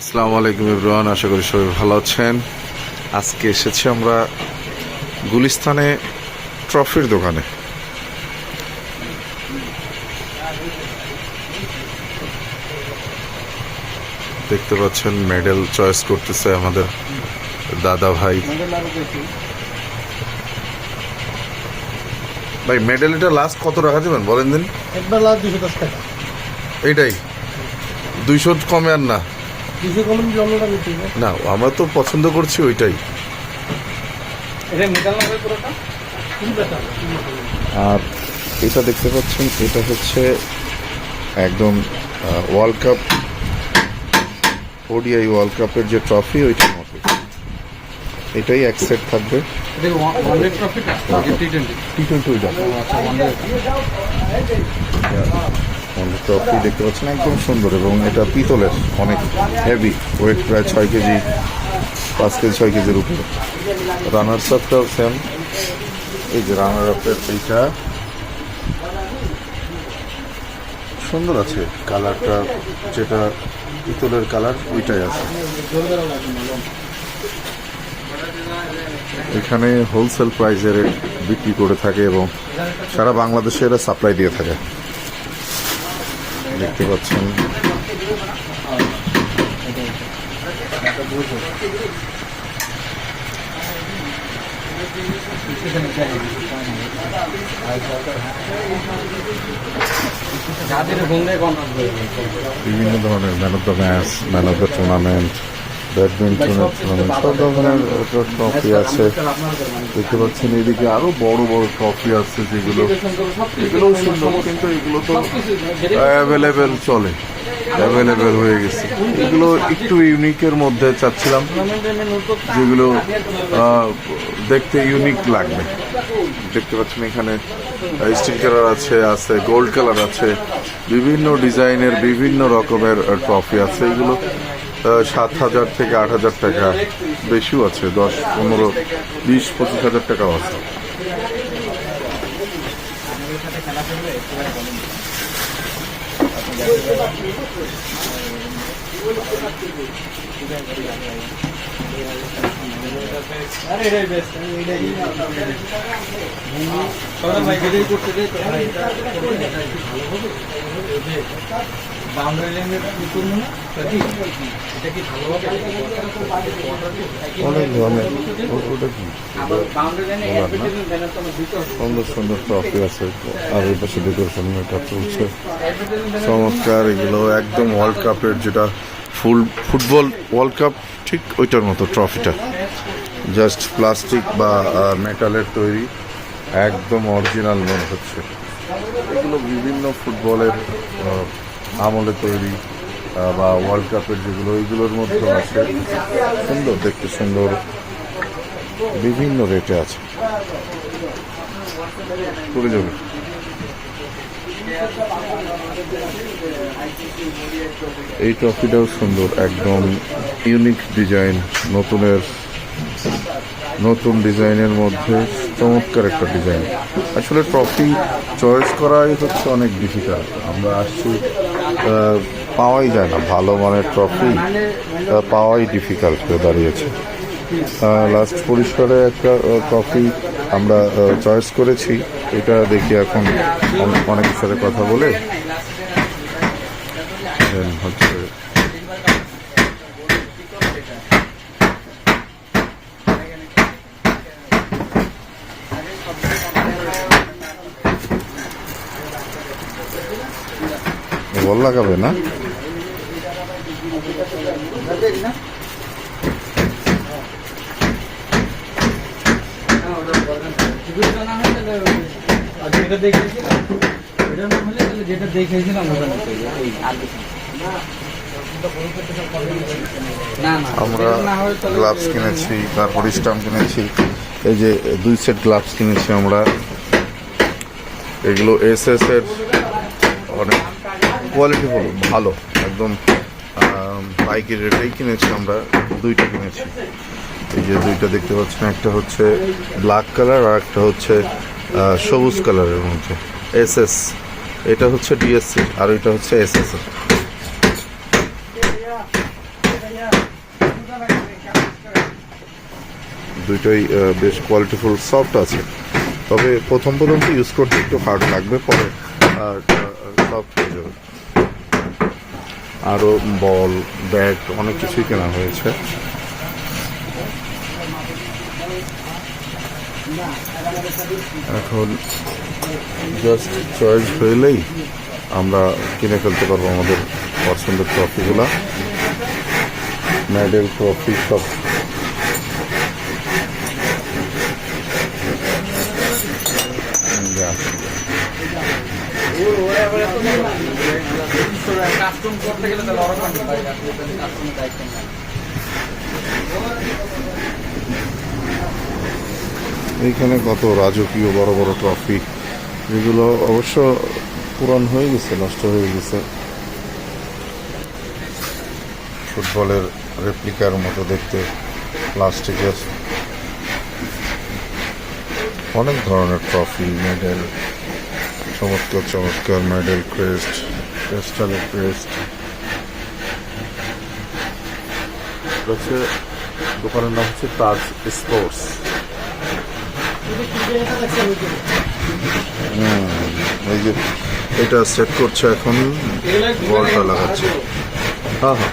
আসসালামু আলাইকুম ইব্রান আশা করি সবাই ভালো আছেন। আজকে এসেছি আমরা গুলিস্তানে ট্রফির দোকানে। দেখতে পাচ্ছেন মেডেল চয়েস করতেছে আমাদের দাদা ভাই। ভাই মেডেল এটা লাস্ট কত রাখা যাবেন বলেন দিন। একবার লাস্ট দুশো দশ টাকা। এইটাই। দুইশো কমে আর না। কলম নিতে না? আমরা তো পছন্দ করছি ওইটাই। এটা মেটাল হবে পুরোটা? আর এটা দেখতে পাচ্ছেন এটা হচ্ছে একদম ওয়ার্ল্ড কাপ ওডিআই ওয়ার্ল্ড কাপের যে ট্রফি ওইটার মতো। এটাই এক সেট থাকবে। টি? টোয়েন্টি আমাদের ট্রফি দেখতে পাচ্ছেন একদম সুন্দর এবং এটা পিতলের অনেক হেভি ওয়েট প্রায় ছয় কেজি, পাঁচ কেজি, ছয় কেজির উপরে। রানার্স আপটাও সেম এই যে রানার আপের এইটা। সুন্দর আছে কালারটা যেটা পিতলের কালার ওইটাই আছে। এখানে হোলসেল প্রাইসে বিক্রি করে থাকে এবং সারা বাংলাদেশে এরা সাপ্লাই দিয়ে থাকে। দেখতে পাচ্ছেন। বিভিন্ন ধরনের man of the match man of the tournament ব্যাডমিন্টনের tournament সব ধরনের ট্রফি আছে। দেখতে পাচ্ছেন এদিকে আরও বড় বড় ট্রফি আছে যেগুলো। এগুলোও সুন্দর কিন্তু এগুলো তো অ্যাভেলেবেল চলে অ্যাভেলেবেল হয়ে গেছে। এগুলো একটু ইউনিকের মধ্যে চাচ্ছিলাম যেগুলো দেখতে ইউনিক লাগবে। দেখতে পাচ্ছেন এখানে স্টিল কালার আছে আছে গোল্ড কালার আছে। বিভিন্ন ডিজাইনের বিভিন্ন রকমের ট্রফি আছে। এগুলো সাত হাজার থেকে আট হাজার টাকা বেশিও আছে, দশ, পনেরো, বিশ, পঁচিশ হাজার টাকাও আছে। করতে বাউন্ডারি লাইনের এটা কি অনেক ওটা কি? সুন্দর সুন্দর ট্রফি আছে। আর এই পাশে ডেকোরেশন এটা চলছে চমৎকার এগুলো একদম ওয়ার্ল্ড কাপের যেটা ফুল ফুটবল ওয়ার্ল্ড কাপ ঠিক ওইটার মতো ট্রফিটা জাস্ট প্লাস্টিক বা মেটালের তৈরি। একদম অরিজিনাল মনে হচ্ছে। এগুলো বিভিন্ন ফুটবলের আমলে তৈরি বা ওয়ার্ল্ড কাপের যেগুলো, ওইগুলোর মধ্যে আছে। সুন্দর, দেখতে সুন্দর। বিভিন্ন রেটে আছে। এই ট্রফিটাও সুন্দর, একদম ইউনিক ডিজাইন নতুনের, নতুন ডিজাইনের মধ্যে চমৎকার একটা ডিজাইন আসলে ট্রফি চয়েস করাই হচ্ছে অনেক ডিফিকাল্ট আমরা আসছি পাওয়াই যায় না। ভালো মানের ট্রফি পাওয়াই ডিফিকাল্ট হয়ে দাঁড়িয়েছে। লাস্ট পরিষ্কারে একটা ট্রফি আমরা চয়েস করেছি। এটা দেখি এখন অনেক- অনেকের সাথে কথা বলে। হচ্ছে বল লাগাবে না? আমরা গ্লাভস কিনেছি, তারপর স্টাম্প কিনেছি। এই যে দুই সেট গ্লাভস কিনেছি আমরা। এগুলো এস এস এর কোয়ালিটি হলো ভালো। একদম বাইকের রেটেই কিনেছি আমরা, দুইটা কিনেছি। এই যে দুইটা দেখতে পাচ্ছেন, একটা হচ্ছে ব্ল্যাক কালার আর একটা হচ্ছে সবুজ কালারের মধ্যে। এস এস এটা হচ্ছে ডিএসসি আর ওইটা হচ্ছে এস এস দুইটাই বেশ কোয়ালিটিফুল সফট আছে। তবে প্রথম প্রথম ইউজ করতে একটু হার্ড লাগবে, পরে সফট হয়ে যাবে। আরও বল, ব্যাট, অনেক কিছুই কেনা হয়েছে। এখন জাস্ট চয়েস হইলেই আমরা কিনে ফেলতে পারব আমাদের পছন্দের ট্রফিগুলা মেডেল ট্রফি সব। এইখানে কত রাজকীয় বড় বড় ট্রফি যেগুলো অবশ্য পুরান হয়ে গেছে, নষ্ট হয়ে গেছে। ফুটবলের রেপ্লিকার মতো দেখতে প্লাস্টিকের অনেক ধরনের ট্রফি মেডেল চমৎকার চমৎকার মেডেল ক্রেস্ট ক্রেস্টালের ক্রেস্ট হচ্ছে দোকানের নাম হচ্ছে তাজ স্পোর্টস এই যে এটা সেট করছে এখন, বলটা লাগাচ্ছে। হ্যাঁ হ্যাঁ।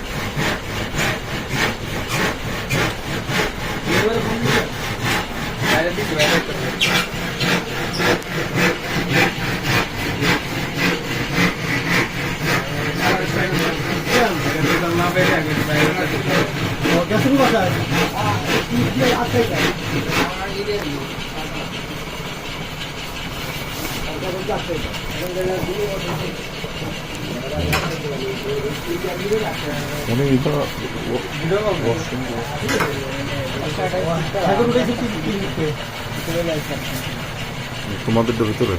উনি এটা তোমাদের ভিতরে।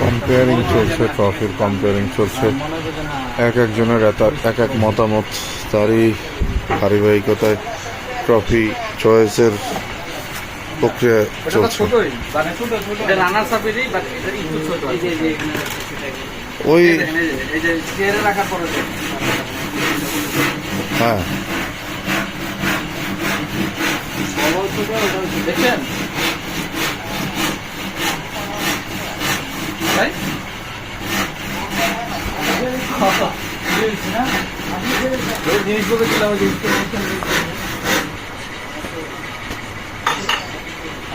কম্পেয়ারিং চলছে ট্রফির কম্পেয়ারিং চলছে। এক একজনের এক এক মতামত তারই ধারাবাহিকতায় ট্রফি চয়েসের প্রক্রিয়া চলছে। এটা রানার সাপেরই বাট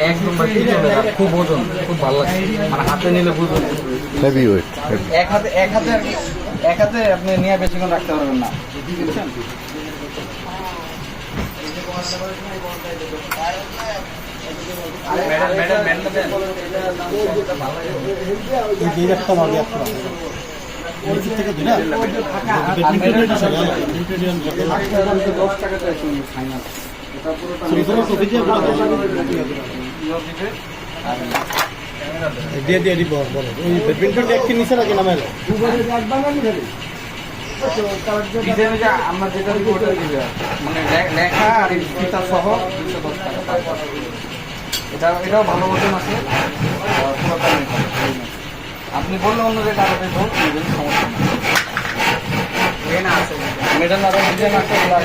এক নম্বর খুব ওজন খুব ভালো লাগছে মানে হাতে নিলে বুঝুন হেভি ওয়েট এক হাতে এক হাতে আর কি এক হাতে আপনি নিয়ে বেশিক্ষণ রাখতে পারবেন না বুঝছেন ফাইনাল দিয়ে দিয়ে দিব বলো। ওই ব্যাডমিন্টন একটি নিচে রাখি নামের ডিজাইনে আমরা যেটা দিব ওটা দিবে। মানে লেখা আর ফিতা সহ দুশো দশ টাকা। এটা এটাও ভালো ওজন আছে। আপনি বললে অন্য দেবো নেবেন, সমস্যা নেই। মেডেল আরও আছে ওগুলো আর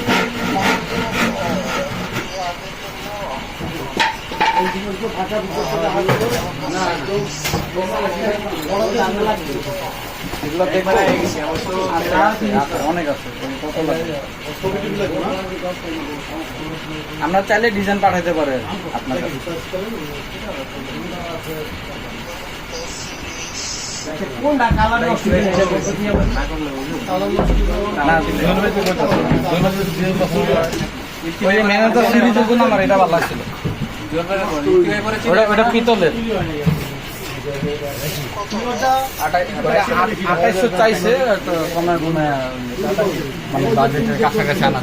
আমরা এগুলো দেখবেন অনেক আছে চাইলে ডিজাইন পাঠাতে পারে আপনার কাছে। না, ওই যে ম্যানেজার সিরিজের জন্য আমার এটা ভালো লাগছিল। ওটা ওটা পিতলের। চাইছে মানে কাছাকাছি আনা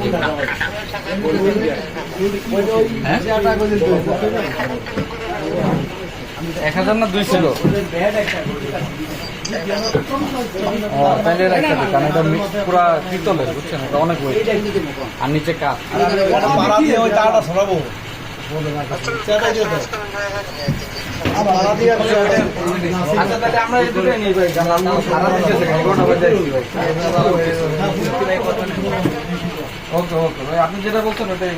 হ্যাঁ? এক হাজার না দুই ছিল? পুরা পিতলের, বুঝছেন? অনেক আর নিচে কাঠ। ওকে ওকে ভাই আপনি যেটা বলছেন ওটাই।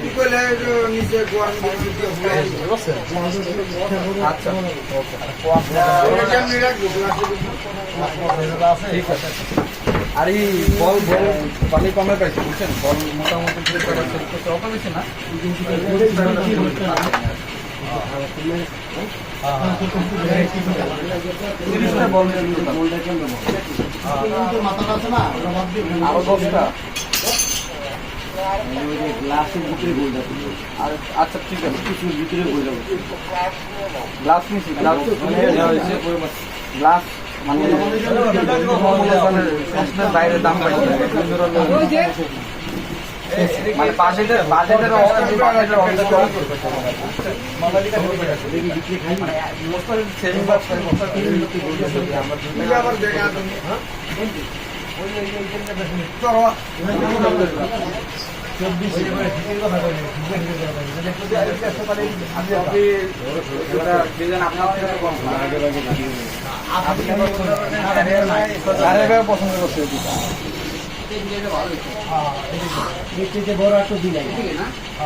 আচ্ছা ঠিক আছে আর এই বল বল। বালি কমে পাইছে বুঝছেন? বল মোটামুটি কটা সেল করছে অত বেশি না না। ওটা বাদ দিয়ে আরও আচ্ছা ঠিক আছে। কিছুর ভিতরে বই যাব গ্লাস নিছি গ্লাস। হয়েছে। গ্লাস মানে বাইরে দাম মানে বাজেটের বাজেটের বাজেটের পছন্দ করছে বড় একটা দিলাই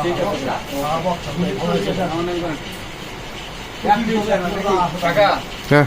ঠিক আছে। হ্যাঁ টাকা হ্যাঁ